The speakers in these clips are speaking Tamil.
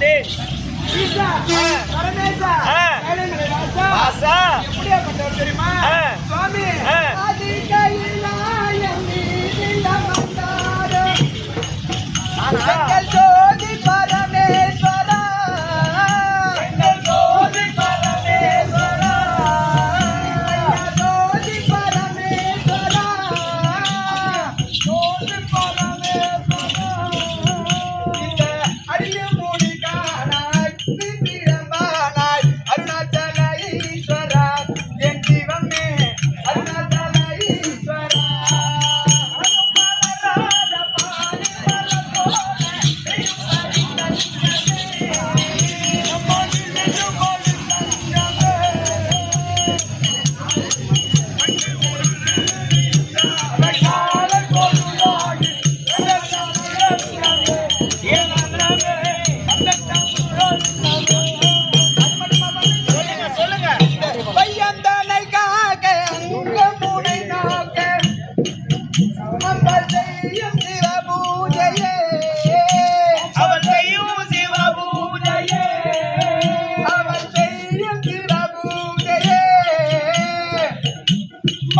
பார்த்து தெரியுமா? சுவாமி அதிகையிலா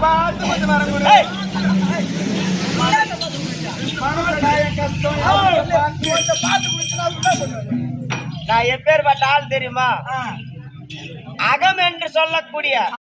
பார்த்து கொஞ்சம் வர நான் எப்பேற்பட்ட ஆள் தெரியுமா? அகம் என்று சொல்லக்கூடிய